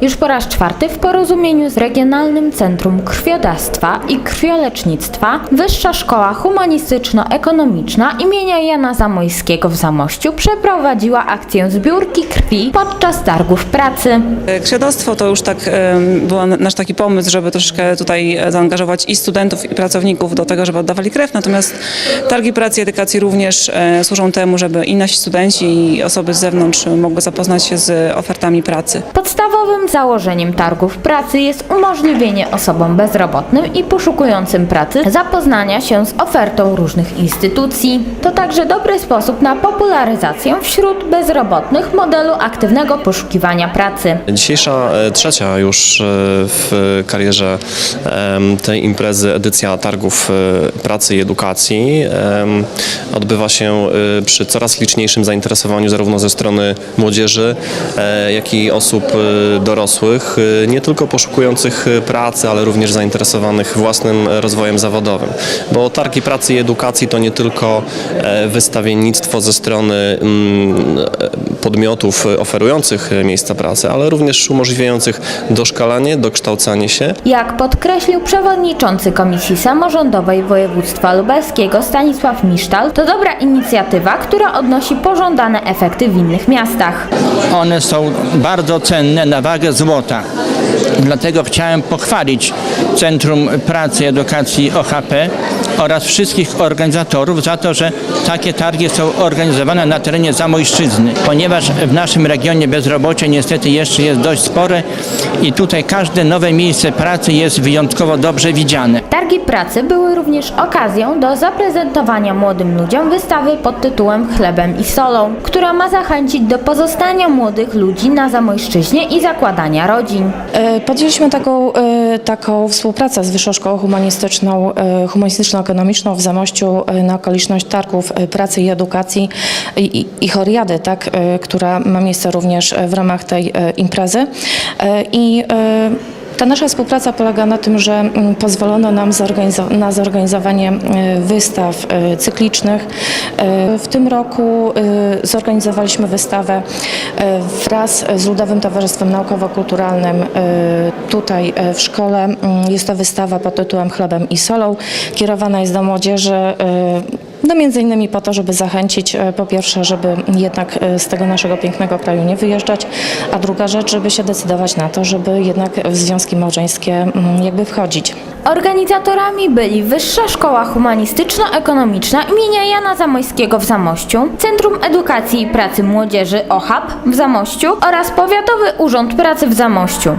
Już po raz czwarty w porozumieniu z Regionalnym Centrum Krwiodawstwa i Krwiolecznictwa Wyższa Szkoła Humanistyczno-Ekonomiczna imienia Jana Zamojskiego w Zamościu przeprowadziła akcję zbiórki krwi podczas targów pracy. Krwiodawstwo to już tak był nasz taki pomysł, żeby troszeczkę tutaj e, zaangażować i studentów, i pracowników do tego, żeby oddawali krew. Natomiast targi pracy i edukacji również e, służą temu, żeby i nasi studenci, i osoby z zewnątrz mogły zapoznać się z ofertami pracy. Podstawowym założeniem targów pracy jest umożliwienie osobom bezrobotnym i poszukującym pracy zapoznania się z ofertą różnych instytucji. To także dobry sposób na popularyzację wśród bezrobotnych modelu aktywnego poszukiwania pracy. Dzisiejsza e, trzecia już e, w karierze tej imprezy edycja targów e, pracy i edukacji odbywa się przy coraz liczniejszym zainteresowaniu zarówno ze strony młodzieży, jak i osób e, dorosłych, e, nie tylko poszukujących e, pracy, ale również zainteresowanych własnym rozwojem zawodowym. Bo targi pracy i edukacji to nie tylko e, wystawiennictwo ze strony mm, e, podmiotów e, oferujących miejsca pracy, ale również umożliwiających doszkalanie, dokształcanie się Jak podkreślił przewodniczący Komisji Samorządowej Województwa Lubelskiego Stanisław Misztal, to dobra inicjatywa, która odnosi pożądane efekty w innych miastach. One są bardzo cenne na wagę złota. Dlatego chciałem pochwalić Centrum Pracy i Edukacji OHP oraz wszystkich organizatorów za to, że takie targi są organizowane na terenie Zamojszczyzny, ponieważ w naszym regionie bezrobocie niestety jeszcze jest dość spore i tutaj każde nowe miejsce pracy jest wyjątkowo dobrze widziane. Targi pracy były również okazją do zaprezentowania młodym ludziom wystawy pod tytułem Chlebem i solą, która ma zachęcić do pozostania młodych ludzi na Zamojszczyźnie i zakładania rodzin. E, Podjęliśmy taką, e, taką współpracę z Wyższą Szkołą Humanistyczną, e, Humanistyczno-Ekonomiczną w Zamościu e, na okoliczność targów e, pracy i edukacji i, i, Choriady, tak, e, która ma miejsce również w ramach tej imprezy. I ta nasza współpraca polega na tym, że mm, pozwolono nam na zorganizowanie e, wystaw e, cyklicznych. E, W tym roku zorganizowaliśmy wystawę wraz z Ludowym Towarzystwem Naukowo-Kulturalnym tutaj w szkole. Mm, Jest to wystawa pod tytułem Chlebem i solą. Kierowana jest do młodzieży. No między innymi po to, żeby zachęcić e, po pierwsze, żeby jednak e, z tego naszego pięknego kraju nie wyjeżdżać, a druga rzecz, żeby się decydować na to, żeby jednak w związki małżeńskie mm, jakby wchodzić. Organizatorami byli Wyższa Szkoła Humanistyczno-Ekonomiczna imienia Jana Zamojskiego w Zamościu, Centrum Edukacji i Pracy Młodzieży OHAP w Zamościu oraz Powiatowy Urząd Pracy w Zamościu.